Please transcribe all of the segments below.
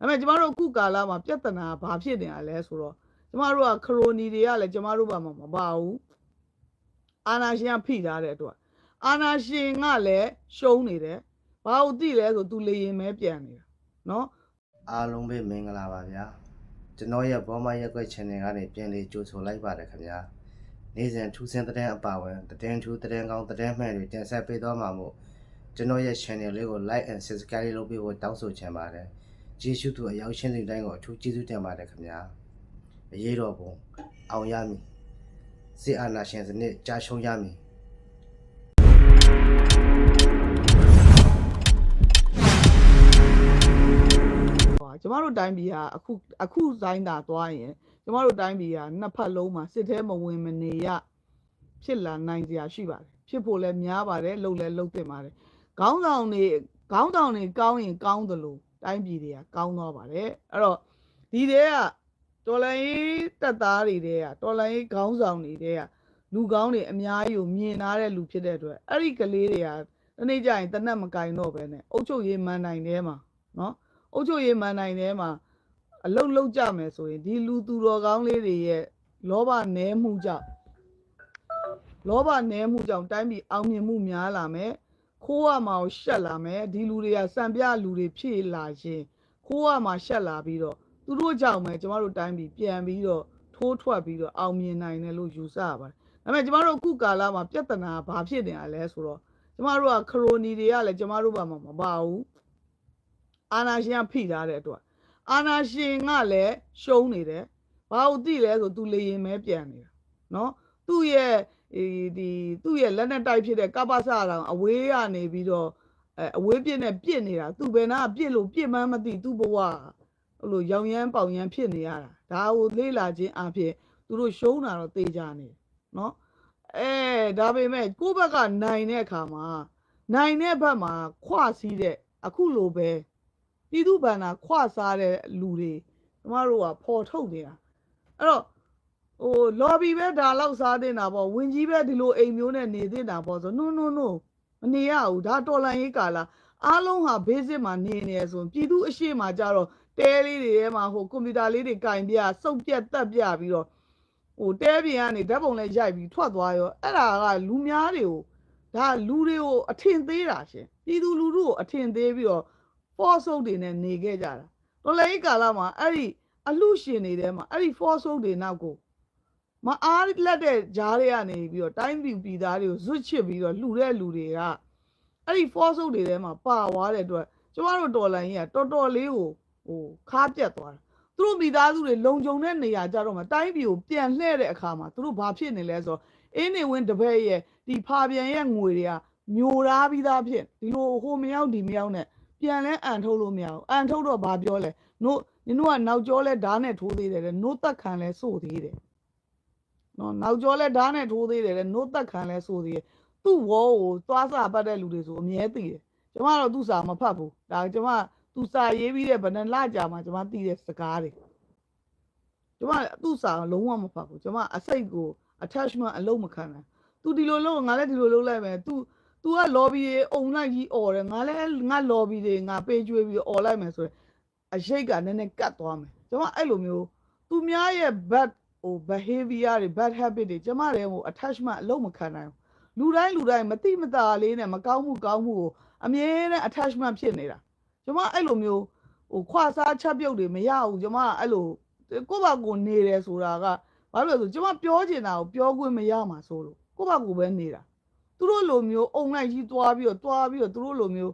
ဒါပေမဲ့ကျမတို့အခုကာလမှာပြဿနာဘာဖြစ်နေရလဲဆိုတော့ကျမတို့ကခရိုနီတွေကလည်းကျမတို့ဘာမှမပါဘူးအာနာရှင်ကဖိထားတဲ့အတွက်အာနာရှင်ကလည်းရှုံးနေတယ်ဘာလို့သိလဲဆိုသူလေရင်မဲပြန်နေတာနော်အားလုံးပဲမင်္ဂလာပါဗျာကျွန်တော်ရဲ့ဘောမရက်ွက် channel ကနေပြန်လေးကြိုဆိုလိုက်ပါတယ်ခင်ဗျာနေ့စဉ်ထူးဆန်းတဲ့အပါဝင်သတင်းထူးသတင်းကောင်းသတင်းမှန်တွေတင်ဆက်ပေးသွားမှာမို့ကျွန်တော်ရဲ့ channel လေးကို like and subscribe လုပ်ပေးဖို့တောင်းဆိုချင်ပါတယ် ကျေးဇူးတူအရောက်ရှင်းစီတိုင်းကိုအထူးကျေးဇူးတင်ပါတယ်ခင်ဗျာအရေးတော်ပုံအောင်ရမည်စစ်အာဏာရှင်စနစ်ကြာရှုံးရမည်ဟွာကျမတို့တိုင်းပြည်ကအခုအခုဆိုင်တာသွားရင်ကျမတို့တိုင်းပြည်ကနှစ်ဖက်လုံးမှာစစ်သေးမဝင်မနေရဖြစ်လာနိုင်စရာရှိပါတယ်ဖြစ်ဖို့လည်းများပါတယ်လှုပ်လည်းလှုပ်တင်ပါတယ်ခေါင်းဆောင်တွေခေါင်းဆောင်တွေကောင်းရင်ကောင်းသလို တိုင်းပြည်တွေကကောင်းသွားပါတယ်အဲ့တော့ဒီတဲကတော်လိုင်းတက်သားတွေတဲကတော်လိုင်းခေါင်းဆောင်တွေတဲကလူကောင်းတွေအများကြီးကိုမြင်နာတဲ့လူဖြစ်တဲ့အတွက်အဲ့ဒီကလေးတွေကတနေ့ကျရင်တနက်မကင်တော့ပဲနဲ့အုတ်ချုပ်ရေးမန်နိုင်ထဲမှာနော်အုတ်ချုပ်ရေးမန်နိုင်ထဲမှာအလုတ်လုတ်ကြမယ်ဆိုရင်ဒီလူသူတော်ကောင်းလေးတွေရဲ့လောဘနဲမှုကြောင့်လောဘနဲမှုကြောင့်တိုင်းပြည်အောင်မြင်မှုများလာမယ် ခိုးရမှာကိုရှက်လာမယ်ဒီလူတွေကစံပြလူတွေဖြစ်လာရင်ခိုးရမှာရှက်လာပြီးတော့သူတို့ကြောင့်ပဲကျမတို့တိုင်းပြည်ပြန်ပြီးတော့ထိုးထွက်ပြီးတော့အောင်မြင်နိုင်တယ်လို့ယူဆရပါတယ်ဒါပေမဲ့ကျမတို့အခုကာလမှာပြဿနာဘာဖြစ်နေရလဲဆိုတော့ကျမတို့ကခရိုနီတွေကလည်းကျမတို့ဘာမှမပါဘူးအာနာရှင်ကဖိထားတဲ့အတွက်အာနာရှင်ကလည်းရှုံးနေတယ်ဘာလို့သိလဲဆိုသူလေရင်မဲပြန်နေတာနော် သူ့ရဲ့ဒီဒီသူ့ရဲ့လက်နဲ့တိုက်ဖြစ်တဲ့ကပ္ပစတောင်အဝေးကနေပြီးတော့အဲအဝေးပြစ်နဲ့ပြစ်နေတာသူဘယ်နာပြစ်လို့ပြစ်မှန်းမသိသူ့ဘဝဟိုလိုရောင်ရမ်းပေါင်ရမ်းဖြစ်နေရတာဒါကိုလေးလာခြင်းအဖြစ်သူတို့ရှုံးတာတော့တေးကြနေတယ်နော်အဲဒါပေမဲ့ကိုယ့်ဘက်ကနိုင်တဲ့အခါမှာနိုင်တဲ့ဘက်မှာခွစည်းတဲ့အခုလိုပဲပြည်သူ့ဘဏ္ဍာခွစားတဲ့လူတွေကျမတို့ကပေါ်ထုတ်နေတာအဲ့တော့ ဟို lobby ပဲဒါလောက်စားတင်တာပေါ့ဝင်ကြီးပဲဒီလိုအိမ်မျိုးနဲ့နေတင်တာပေါ့ဆို no no no မနေရဘူးဒါတော်လန်ရေးကာလာအားလုံးဟာ basic မှာနေနေရဆိုရင်ပြည်သူအရှိမကြတော့တဲလေးတွေထဲမှာဟိုကွန်ပျူတာလေးတွေကင်ပြစုပ်ပြက်တက်ပြပြီးတော့ဟိုတဲပြင်ကနေဓာတ်ပုံလေးရိုက်ပြီးထွက်သွားရောအဲ့ဒါကလူများတွေကိုဒါလူတွေကိုအထင်သေးတာရှင်ပြည်သူလူထုကိုအထင်သေးပြီးတော့ force ဆုပ်တွေနဲ့နေခဲ့ကြတာတော်လည်းကာလမှာအဲ့ဒီအလှရှင်တွေထဲမှာအဲ့ဒီ force ဆုပ်တွေနောက်ကို မအားလက်တဲ့ဂျားတွေကနေပြီးတော့တိုင်းပြည်ပြည်သားတွေကိုဇွတ်ချစ်ပြီးတော့လှူတဲ့လူတွေကအဲ့ဒီ force ဆုပ်တွေထဲမှာပါသွားတဲ့အတွက်ကျမတို့တော်လိုင်းကြီးကတော်တော်လေးကိုဟိုခါပြတ်သွားတာသူတို့မိသားစုတွေလုံခြုံတဲ့နေရာကြတော့မှတိုင်းပြည်ကိုပြန်လှည့်တဲ့အခါမှာသူတို့ဘာဖြစ်နေလဲဆိုတော့အင်းနေဝင်းတပည့်ရဲ့ဒီဖာပြန်ရဲ့ငွေတွေကမျိုးသားပြီးသားဖြစ်ဒီလိုဟိုမရောက်ဒီမရောက်နဲ့ပြန်လဲအန်ထုတ်လို့မရဘူးအန်ထုတ်တော့ဘာပြောလဲနို့နင်တို့ကနောက်ကျောလဲဓာတ်နဲ့ထိုးသေးတယ်လေနို့တက်ခံလဲစို့သေးတယ် နော်နောက်ကျောလဲဓာတ်နဲ့ထိုးသေးတယ်လေနို့တက်ခံလဲစို့သေးတယ်သူ့ဝေါ်ကိုသွားစာပတ်တဲ့လူတွေဆိုအမြဲသိတယ်ကျမတော့သူ့စာမဖတ်ဘူးဒါကျမသူစာရေးပြီးတဲ့ဗနလကြာမှာကျမသိတဲ့စကားတွေကျမသူ့စာလုံးဝမဖတ်ဘူးကျမအစိတ်ကို attachment အလုံးမခံနိုင်သူဒီလိုလုပ်ငါလည်းဒီလိုလုပ်လိုက်မယ်သူ तू က lobby ရေအုံလိုက်ကြီးអော်တယ်ငါလည်းငါ lobby တွေငါပေးကျွေးပြီးអော်လိုက်မယ်ဆိုရင်အရှိတ်ကနည်းနည်းကတ်သွားမယ်ကျွန်မအဲ့လိုမျိုးသူများရဲ့ bad ဟို behavior တွေ bad habit တွေကျွန်မလည်းဟို attachment အလုံးမခံနိုင်ဘူးလူတိုင်းလူတိုင်းမတိမတာလေးနဲ့မကောင်းမှုကောင်းမှုကိုအမြဲတမ်း attachment ဖြစ်နေတာကျွန်မအဲ့လိုမျိုးဟိုခွာစားချက်ပြုတ်တွေမရဘူးကျွန်မအဲ့လိုကိုယ့်ဘာကိုယ်နေတယ်ဆိုတာကဘာလို့လဲဆိုကျွန်မပြောချင်တာကိုပြောခွင့်မရမှာဆိုလို့ကိုယ့်ဘာကိုယ်ပဲနေတာသူတို့လိုမျိုးအုံလိုက်ကြီးသွားပြီးတော့သွားပြီးတော့သူတို့လိုမျိုး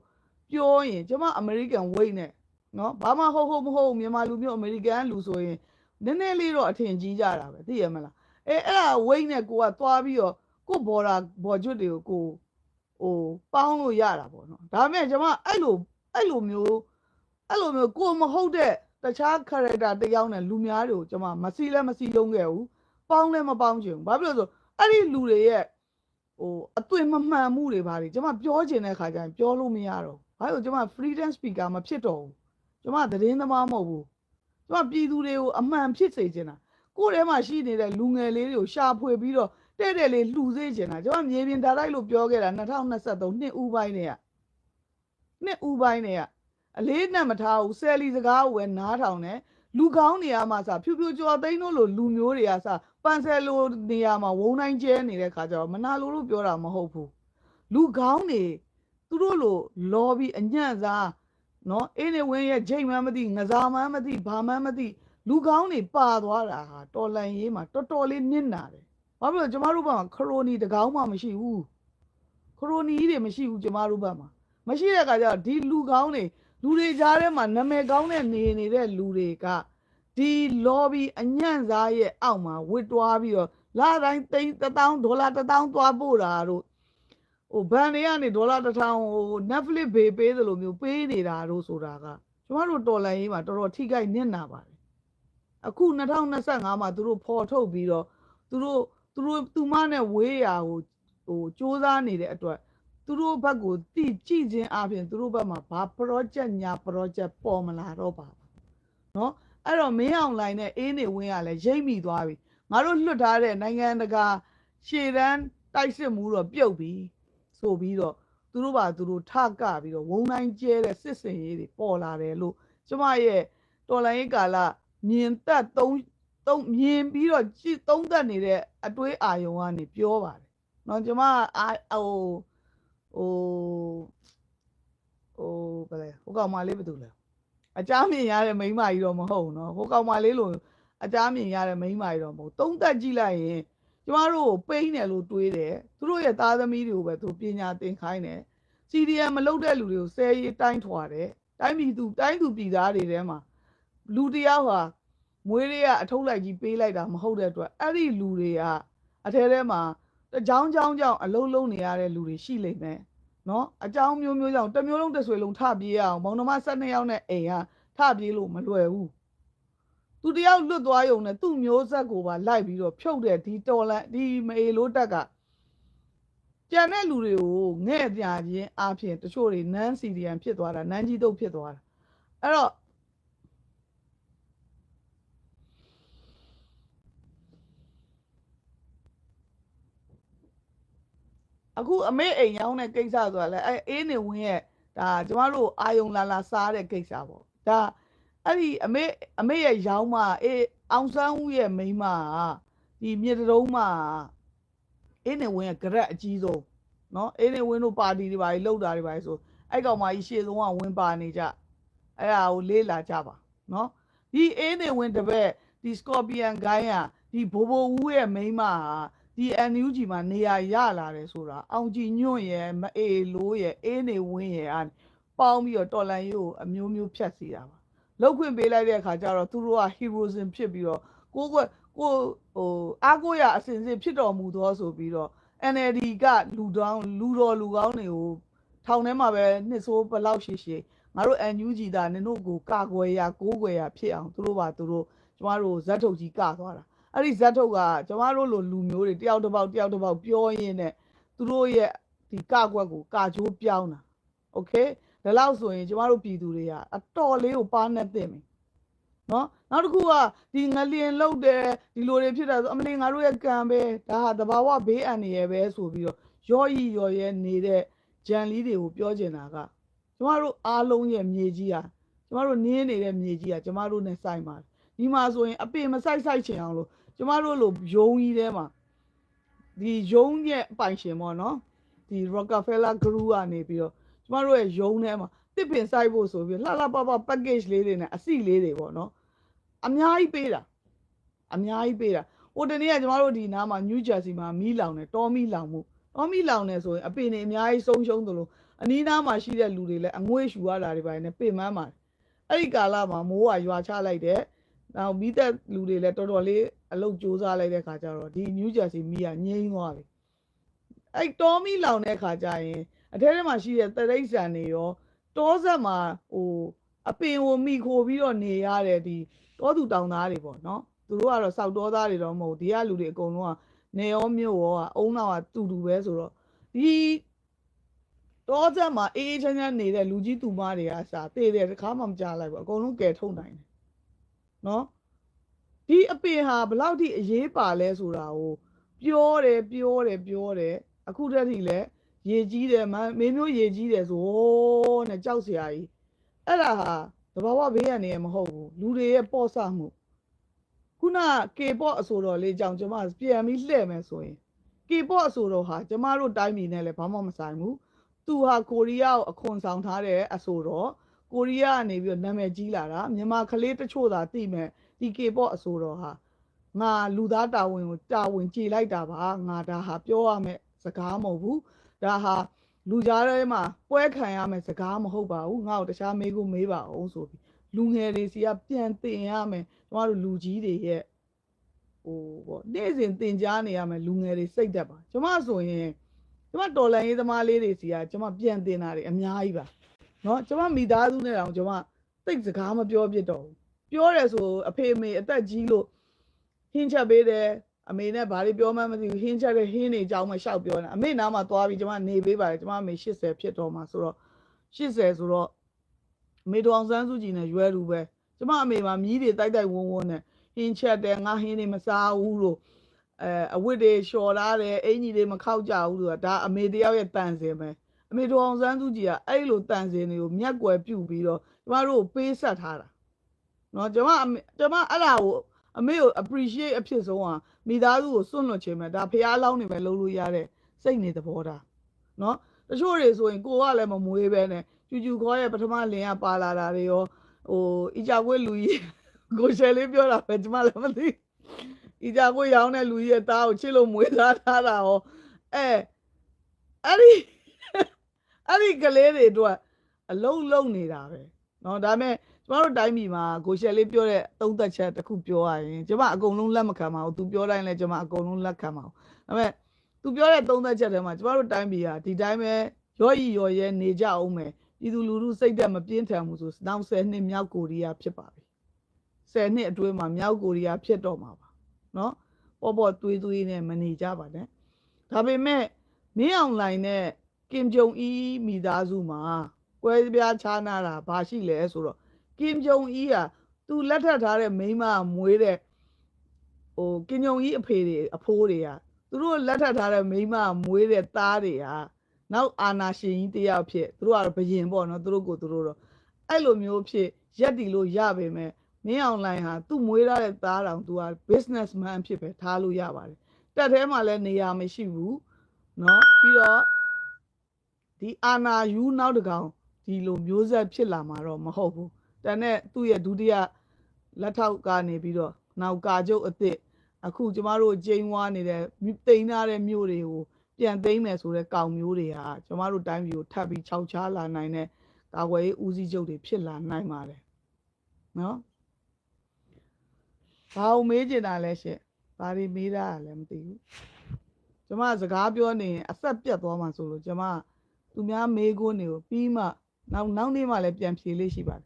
ပြောရင်ကျမအမေရိကန်ဝိတ်နဲ့နော်ဘာမှဟုတ်ဟုတ်မဟုတ်မြန်မာလူမျိုးအမေရိကန်လူဆိုရင် နည်းနည်းလေးတော့အထင်ကြီးကြတာပဲသိရမလားအဲအဲ့ဒါဝိတ်နဲ့ကိုကသွားပြီးတော့ကိုဘော်ဒါဘော်ကျွတ်တွေကိုကိုဟိုပေါင်းလို့ရတာပေါ့နော်ဒါပေမဲ့ကျမအဲ့လိုအဲ့လိုမျိုးအဲ့လိုမျိုးကိုမဟုတ်တဲ့တခြား character တစ်ယောက်နဲ့လူများတွေကိုကျမမစီလဲမစီလုံးခဲ့ဘူးပေါင်းလဲမပေါင်းချင်ဘူးဘာဖြစ်လို့လဲဆိုအဲ့ဒီလူတွေရဲ့ဟိုအသွင်မမှန်မှုတွေပါလေကျွန်မပြောချင်တဲ့ခါကျရင်ပြောလို့မရတော့ဘူးဘာလို့ကျွန်မ freedom speaker မဖြစ်တော့ဘူးကျွန်မသတင်းသမားမဟုတ်ဘူး ကျွန်မပြည်သူတွေကိုအမှန်ဖြစ်စေချင်တာကိုယ်ထဲမှာရှိနေတဲ့လူငယ်လေးတွေကိုရှာဖွေပြီးတော့တဲ့တဲ့လေးလှူစေချင်တာကျွန်မမြေပြင်ဒါလိုက်လို့ပြောခဲ့တာ2023နှစ်ဦးပိုင်းနဲ့ကနှစ်ဦးပိုင်းနဲ့ကအလေးနဲ့မထားဘူးဆယ်လီစကားကိုပဲနားထောင်တယ်လူကောင်းနေရာမှာစဖြူဖြူကြော်သိန်းတို့လိုလူမျိုးတွေကစပန်ဆယ်လိုနေရာမှာဝုံတိုင်းကျဲနေတဲ့ခါကျတော့မနာလိုလို့ပြောတာမဟုတ်ဘူးလူကောင်းနေသူတို့လိုလော်ပြီးအညံ့စား နော်အင်းနေဝင်းရဲ့ဂျိတ်မှန်းမသိငစားမှန်းမသိဘာမှန်းမသိလူကောင်းနေပါသွားတာဟာတော်လန်ရေးမှာတော်တော်လေးနစ်နာတယ်ဘာဖြစ်လို့ကျမတို့ဘက်မှာခရိုနီတကောင်းမှမရှိဘူးခရိုနီကြီးတွေမရှိဘူးကျမတို့ဘက်မှာမရှိတဲ့အခါကျတော့ဒီလူကောင်းတွေလူတွေကြားထဲမှာနာမည်ကောင်းတဲ့နေနေတဲ့လူတွေကဒီ lobby အညံ့စားရဲ့အောက်မှာဝစ်တွားပြီးတော့လာတိုင်းသိန်း1000ဒေါ်လာ1000သွားပို့တာတို့ ဟိုဘန်တွေကနေဒေါ်လာတစ်ထောင်ဟို Netflix ဘေးပေးသလိုမျိုးပေးနေတာတို့ဆိုတာကကျမတို့တော်လန်ရေးမှာတော်တော်ထိခိုက်နစ်နာပါတယ်အခု2025မှာသူတို့ဖော်ထုတ်ပြီးတော့သူတို့သူတို့သူမနဲ့ဝေးရာကိုဟိုစူးစမ်းနေတဲ့အတွက်သူတို့ဘက်ကိုတိကြည့်ခြင်းအပြင်သူတို့ဘက်မှာဘာ project ညာ project ပေါ်မလာတော့ပါဘူးเนาะအဲ့တော့မင်းအောင်လိုင်းနဲ့အေးနေဝင်းကလည်းရိမ့်မိသွားပြီငါတို့လွတ်ထားတဲ့နိုင်ငံတကာရှေ့တန်းတိုက်စစ်မှုတော့ပြုတ်ပြီ ဆိုပြီးတော့သူတို့ပါသူတို့ထကပြီးတော့ဝုံတိုင်းကျဲတဲ့စစ်စင်ရေးတွေပေါ်လာတယ်လို့ကျမရဲ့တော်လိုင်းရေးကာလမြင်သက်သုံးသုံးမြင်ပြီးတော့ကြည့်သုံးသက်နေတဲ့အတွေးအာယုံကနေပြောပါတယ်။နော်ကျမအာဟိုဟိုဟိုဘယ်လဲဟိုကောင်မလေးဘာတူလဲအကြမ်းမြင်ရတဲ့မိန်းမကြီးတော့မဟုတ်ဘူးနော်ဟိုကောင်မလေးလို့အကြမ်းမြင်ရတဲ့မိန်းမကြီးတော့မဟုတ်သုံးသက်ကြည့်လိုက်ရင် ကျမတို့ကိုပိန်းတယ်လို့တွေးတယ်သူတို့ရဲ့သားသမီးတွေကိုပဲသူပညာသင်ခိုင်းတယ် CDM မလုပ်တဲ့လူတွေကိုဆဲရေးတိုင်းထွာတယ်တိုင်းပြည်သူတိုင်းသူပြည်သားတွေထဲမှာလူတစ်ယောက်ဟာမွေးလေးကအထုပ်လိုက်ကြီးပေးလိုက်တာမဟုတ်တဲ့အတွက်အဲ့ဒီလူတွေကအထဲထဲမှာတကြောင်ကြောင်ကြောင်အလုံးလုံးနေရတဲ့လူတွေရှိလိမ့်မယ်နော်အကြောင်းမျိုးမျိုးကြောင့်တစ်မျိုးလုံးတစ်ဆွေလုံးထပြေးရအောင်မောင်နှမ12ယောက်နဲ့အိမ်ဟာထပြေးလို့မလွယ်ဘူး သူတယောက်လွတ်သွားရုံနဲ့သူ့မျိုးဆက်ကိုပါလိုက်ပြီးတော့ဖြုတ်တဲ့ဒီတော်လန်ဒီမေလို့တက်ကကြံတဲ့လူတွေကိုငဲ့ပြခြင်းအပြင်တချို့တွေနန်းစီဒီယန်ဖြစ်သွားတာနန်းကြီးတုတ်ဖြစ်သွားတာအဲ့တော့အခုအမေအိမ်ရောင်းတဲ့ကိစ္စဆိုတာလဲအဲအေးနေဝင်းရဲ့ဒါကျမတို့အာယုံလာလာစားတဲ့ကိစ္စပေါ့ဒါ အဲ့ဒီအမေအမေရဲ့ရောင်းမအေးအောင်ဆန်းဦးရဲ့မိန်းမကဒီမြေတုံးမအင်းနေဝင်ကရက်အကြီးဆုံးနော်အင်းနေဝင်တို့ပါတီတွေပါကြီးလှုပ်တာတွေပါကြီးဆိုအဲ့ကောင်မကြီးရှေ့ဆုံးကဝင်ပါနေကြအဲ့ဒါကိုလေးလာကြပါနော်ဒီအင်းနေဝင်တပည့်ဒီစကော်ပီယန်ဂိုင်းဟာဒီဘိုးဘိုးဦးရဲ့မိန်းမဟာဒီ NUG မှာနေရာရလာတယ်ဆိုတာအောင်ကြည်ညွန့်ရဲ့မအေလိုးရဲ့အင်းနေဝင်ရဲ့အားပေါင်းပြီးတော့တော်လန်ရိုးကိုအမျိုးမျိုးဖြတ်စီတာပါ လောက်ခွင့်ပေးလိုက်တဲ့အခါကျတော့သူတို့က heroism ဖြစ်ပြီးတော့ကိုကိုကိုဟိုအားကိုရအစဉ်စဉ်ဖြစ်တော်မူသောဆိုပြီးတော့ NLD ကလူတောင်းလူတော်လူကောင်းတွေကိုထောင်ထဲမှာပဲနှစ်ဆိုးဘလောက်ရှိရှိငါတို့ NUG ဒါနင်တို့ကိုကာကွယ်ရာကိုးကွယ်ရာဖြစ်အောင်သူတို့ပါသူတို့ကျမတို့ဇက်ထုတ်ကြီးကသွားတာအဲ့ဒီဇက်ထုတ်ကကျမတို့လိုလူမျိုးတွေတယောက်တစ်ပေါက်တယောက်တစ်ပေါက်ပြောရင်းနဲ့သူတို့ရဲ့ဒီကကွက်ကိုကာချိုးပြောင်းတာ okay ဒါလောက်ဆိုရင်ကျမတို့ပြည်သူတွေကအတော်လေးကိုပါနဲ့တင်ပြီနော်နောက်တစ်ခုကဒီငလျင်လုတ်တယ်ဒီလိုတွေဖြစ်တာဆိုအမလီငါတို့ရဲ့ကံပဲဒါဟာတဘာဝဘေးအန္တရာယ်ပဲဆိုပြီးတော့ရော့ရီရော်ရဲနေတဲ့ဂျန်လီတွေကိုပြောချင်တာကကျမတို့အားလုံးရဲ့မြေကြီးဟာကျမတို့နင်းနေတဲ့မြေကြီးဟာကျမတို့နဲ့ဆိုင်ပါတယ်ဒီမှာဆိုရင်အပင်မဆိုင်ဆိုင်ချင်အောင်လို့ကျမတို့လိုယုံကြီးထဲမှာဒီယုံရဲ့အပိုင်ရှင်ပေါ့နော်ဒီ Rockefeller Group ကနေပြီးတော့ ကျမတို့ရဲ့ယုံထဲမှာတစ်ပင်စိုက်ဖို့ဆိုပြီးလှလှပပ package လေးတွေနဲ့အစီလေးတွေပေါ့နော်အများကြီးပေးတာအများကြီးပေးတာဟိုတနေ့ကကျမတို့ဒီနားမှာ New Jersey မှာမီးလောင်တယ်တောမီးလောင်မှုတောမီးလောင်နေဆိုရင်အပင်တွေအများကြီးဆုံးရှုံးသလိုအနီးနားမှာရှိတဲ့လူတွေလည်းအငွေ့ရှူရတာတွေပါနေပင်မန်းပါတယ်အဲ့ဒီကာလမှာမိုးကရွာချလိုက်တယ်နောက်မိသက်လူတွေလည်းတော်တော်လေးအလုတ်ကြိုးစားလိုက်တဲ့ခါကျတော့ဒီ New Jersey မီးကငြိမ်းသွားပြီအဲ့တောမီးလောင်တဲ့ခါကျရင် အထဲထဲမှာရှိတဲ့တရိတ်ဆန်တွေရောတောဆက်မှာဟိုအပင်ကိုမိခိုပြီးတော့နေရတဲ့ဒီတောသူတောင်သားတွေပေါ့နော်သူတို့ကတော့စောက်တောသားတွေတော့မဟုတ်ဒီကလူတွေအကုန်လုံးကနေရောမြို့ရောကအုံနောက်ကတူတူပဲဆိုတော့ဒီတောဆက်မှာအေးအေးချမ်းချမ်းနေတဲ့လူကြီးသူမတွေကစာတည်တယ်တခါမှမကြားလိုက်ဘူးအကုန်လုံးကယ်ထုတ်နိုင်တယ်နော်ဒီအပင်ဟာဘယ်လောက်ထိအရေးပါလဲဆိုတာကိုပြောတယ်ပြောတယ်ပြောတယ်အခုတည်းထိလည်း ရေကြီးတယ်မမင်းမျိုးရေကြီးတယ်ဆိုနဲ့ကြောက်စရာကြီးအဲ့ဒါဟာတဘာဝဘေးရနေရမဟုတ်ဘူးလူတွေရဲ့ပေါ့ဆမှုခုနကေပေါ့အဆိုတော်လေးကြောင့်ကျွန်မပြန်ပြီးလှည့်မယ်ဆိုရင်ကေပေါ့အဆိုတော်ဟာကျမတို့တိုင်းပြည်နဲ့လည်းဘာမှမဆိုင်ဘူးသူဟာကိုရီးယားကိုအခွန်ဆောင်ထားတဲ့အဆိုတော်ကိုရီးယားကနေပြီးတော့နာမည်ကြီးလာတာမြန်မာကလေးတချို့သာသိမဲ့ဒီကေပေါ့အဆိုတော်ဟာငါလူသားတာဝန်ကိုတာဝန်ကြည်လိုက်တာပါငါဒါဟာပြောရမယ်စကားမဟုတ်ဘူး ဒါဟာ လူကြားထဲမှာပွဲခံရမယ်စကားမဟုတ်ပါဘူးငါ့ကိုတခြားမေးကိုမေးပါအောင်ဆိုပြီးလူငယ်တွေစီကပြန်တင်ရမယ်ကျမတို့လူကြီးတွေရဲ့ဟိုပေါ့နေ့စဉ်တင်ကြားနေရမယ်လူငယ်တွေစိတ်သက်ပါကျမဆိုရင်ကျမတော်လန်ရေးသမားလေးတွေစီကကျမပြန်တင်တာတွေအများကြီးပါเนาะကျမမိသားစုနဲ့တောင်ကျမသိတ်စကားမပြောပြတော့ဘူးပြောတယ်ဆိုအဖေအမေအသက်ကြီးလို့ဟင်းချက်ပေးတယ် အမေနဲ့ဘာတွေပြောမှန်းမသိဘူးဟင်းချက်တဲ့ဟင်းတွေအကြောင်းမှရှောက်ပြောနေတာအမေနားမှာသွားပြီးကျမနေပေးပါတယ်ကျမအမေ80ဖြစ်တော့မှာဆိုတော့80ဆိုတော့အမေတော်အောင်ဆန်းစုကြည်နဲ့ရွယ်လူပဲကျမအမေမှာမြီးတွေတိုက်တိုက်ဝန်းဝန်းနဲ့ဟင်းချက်တယ်ငါဟင်းတွေမစားဘူးလို့အဲအဝတ်တွေလျှော်လာတယ်အင်ကြီးတွေမခောက်ကြဘူးလို့ဒါအမေတယောက်ရဲ့တန်စင်ပဲအမေတော်အောင်ဆန်းစုကြည်ကအဲ့လိုတန်စင်တွေကိုမျက်ကွယ်ပြုတ်ပြီးတော့ကျမတို့ကိုပေးဆက်ထားတာနော်ကျမအမေကျမအဲ့ဒါကို အမေကို appreciate အဖြစ်ဆုံးอ่ะ မိသားစုကိုစွန့်လွတ်ခြင်းပဲဒါဖျားလောင်းနေပဲလုပ်လို့ရတဲ့စိတ်နေသဘောတာเนาะတချို့တွေဆိုရင်ကိုကလည်းမမွေးပဲနဲ့ကျူကျူခေါ်ရဲ့ပထမလင်ကပါလာတာတွေရောဟိုအီကြကွေးလူကြီးကိုရှယ်လေးပြောတာပဲကျမလည်းမသိအီကြကွေးရောင်းတဲ့လူကြီးရဲ့သားကိုချစ်လို့မွေးသားထားတာရောအဲအဲ့ဒီအဲ့ဒီကလေးတွေအတွက်အလုံးလုံးနေတာပဲเนาะဒါပေမဲ့ ကျမတို့တိုင်းပြည်မှာကိုရှယ်လေးပြောတဲ့သုံးသက်ချက်တစ်ခုပြောရရင်ကျမအကုန်လုံးလက်မခံပါဘူး။ तू ပြောတိုင်းလည်းကျမအကုန်လုံးလက်ခံပါဘူး။ဒါပေမဲ့ तू ပြောတဲ့သုံးသက်ချက်ထဲမှာကျမတို့တိုင်းပြည်ဟာဒီတိုင်းပဲရော့ရီရော်ရဲနေကြအောင်မယ်။ပြည်သူလူထုစိတ်သက်မပြင်းထန်ဘူးဆိုနောက်10နှစ်မြောက်ကိုရီးယားဖြစ်ပါပြီ။10နှစ်အတွင်းမှာမြောက်ကိုရီးယားဖြစ်တော့မှာပါ။နော်။ပေါ့ပေါ့တွေးတွေးနဲ့မနေကြပါနဲ့။ဒါပေမဲ့မင်းအောင်လိုင်နဲ့ကင်ဂျုံအီမိသားစုမှာကွဲပြားခြားနာတာဘာရှိလဲဆိုတော့ ကင်ဂျုံအီးကသူလက်ထပ်ထားတဲ့မိန်းမကမွေးတဲ့ဟိုကင်ဂျုံအီးအဖေတွေအဖိုးတွေကသူတို့လက်ထပ်ထားတဲ့မိန်းမကမွေးတဲ့သားတွေကနောက်အာနာရှင်ကြီးတယောက်ဖြစ်သူတို့ကတော့ဘယင်ပေါ့နော်သူတို့ကိုသူတို့တော့အဲ့လိုမျိုးဖြစ်ရက်တီလို့ရပေမဲ့မင်းအောင်လိုင်းဟာသူ့မွေးထားတဲ့သားတောင်သူက businessman ဖြစ်ပဲထားလို့ရပါတယ်တက်ထဲမှာလည်းနေရာမရှိဘူးเนาะပြီးတော့ဒီအာနာယူနောက်တစ်ကောင်ဒီလိုမျိုးဆက်ဖြစ်လာမှာတော့မဟုတ်ဘူး တန်တဲ့သူ့ရဲ့ဒုတိယလက်ထောက်ကနေပြီးတော့နောက်ကာကျုပ်အစ်စ်အခုကျမတို့ကျင်းဝါနေတဲ့တိန်ထားတဲ့မြို့တွေကိုပြန်သိမ်းမယ်ဆိုတဲ့ကောင်မျိုးတွေဟာကျမတို့တိုင်းပြည်ကိုထပ်ပြီးခြောက်ချားလာနိုင်တဲ့ကာကွယ်ရေးဦးစီးချုပ်တွေဖြစ်လာနိုင်ပါတယ်နော်ဘာလို့မေးကျင်တာလဲရှင့်ဘာတွေမေးတာလဲမသိဘူးကျမစကားပြောနေရင်အဆက်ပြတ်သွားမှဆိုလို့ကျမသူများမေးခွန်းတွေကိုပြီးမှနောက်နောက်နေ့မှလည်းပြန်ဖြေလေးရှိပါတယ်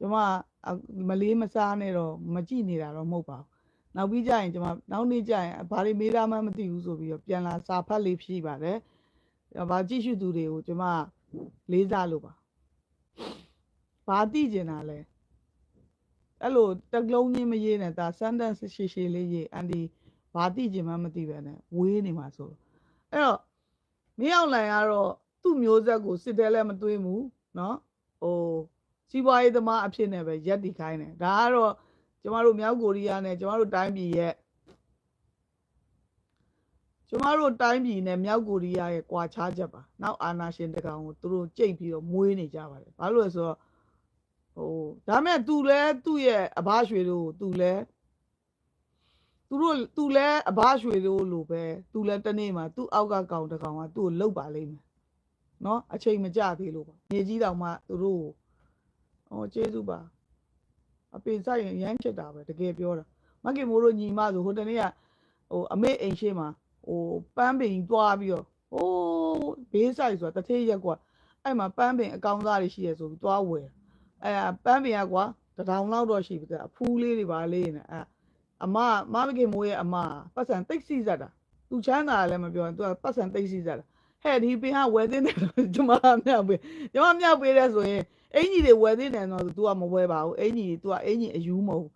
ကျမမလေးမစားနဲ့တော့မကြည့်နေတာတော့မဟုတ်ပါဘူး။နောက်ပြီးကြရင်ကျမနောက်နေ့ကျရင်ဘာတွေမေးတာမှမသိဘူးဆိုပြီးတော့ပြန်လာစာဖတ်လေးဖြည့်ပါတယ်။ဘာကြည့်ရှုသူတွေကိုကျမလေးစားလို့ပါ။ဘာသိကျင်တာလဲ။အဲ့လိုတက်လုံးချင်းမရေးနဲ့ဒါ sentence ရှည်ရှည်လေးရေးအန်ဒီဘာသိကျင်မှမသိပဲနဲ့ဝေးနေမှာဆိုတော့အဲ့တော့မင်းအောင်လိုင်ကတော့သူ့မျိုးဆက်ကိုစစ်တဲလည်းမသွေးဘူးเนาะဟို စီးပွားရေးသမားအဖြစ်နဲ့ပဲရက်တည်ခိုင်းတယ်ဒါကတော့ကျမတို့မြောက်ကိုရီးယားနဲ့ကျမတို့တိုင်းပြည်ရဲ့ကျမတို့တိုင်းပြည်နဲ့မြောက်ကိုရီးယားရဲ့ကွာခြားချက်ပါနောက်အာနာရှင်တကောင်ကိုသူတို့ကြိတ်ပြီးတော့မွေးနေကြပါတယ်ဘာလို့လဲဆိုတော့ဟိုဒါမဲ့သူလဲသူ့ရဲ့အဘရွှေတို့သူလဲသူတို့သူလဲအဘရွှေတို့လိုပဲသူလဲတနေ့မှာသူ့အောက်ကကောင်တကောင်ကသူ့ကိုလှုပ်ပါလိမ့်မယ်နော်အချိန်မကြသေးလို့ပါမြေကြီးတောင်မှသူတို့ကို။ အော်ကျေးဇူးပါ။အပေဆိုင်ရင်ရမ်းချစ်တာပဲတကယ်ပြောတာ။မကင်မိုးတို့ညီမဆိုဟိုတနေ့ကဟိုအမေအိမ်ရှိမှာဟိုပန်းပင်ကြီးတွားပြီးတော့ဟိုးဘေးဆိုင်ဆိုတာတထေးရက်ကွာအဲ့မှာပန်းပင်အကောင်သားတွေရှိရဆိုပြီးတွားဝယ်။အဲ့ပန်းပင်ကကွာတထောင်လောက်တော့ရှိပြီတဲ့အဖူးလေးတွေပါလေးနေအဲ့အမမမကင်မိုးရဲ့အမပတ်စံတိတ်စီစက်တာသူချမ်းသာလည်းမပြောရင်သူကပတ်စံတိတ်စီစက်တာ ဟဲ့ဒီပင်ကဝယ်သိနေတယ်ကျမမြောက်ပေးကျမမြောက်ပေးတဲ့ဆိုရင်အင်ကြီးတွေဝယ်သေးတယ်တော့ तू ကမဝယ်ပါဘူးအင်ကြီး तू ကအင်ကြီးအယူမဟုတ်ဘူး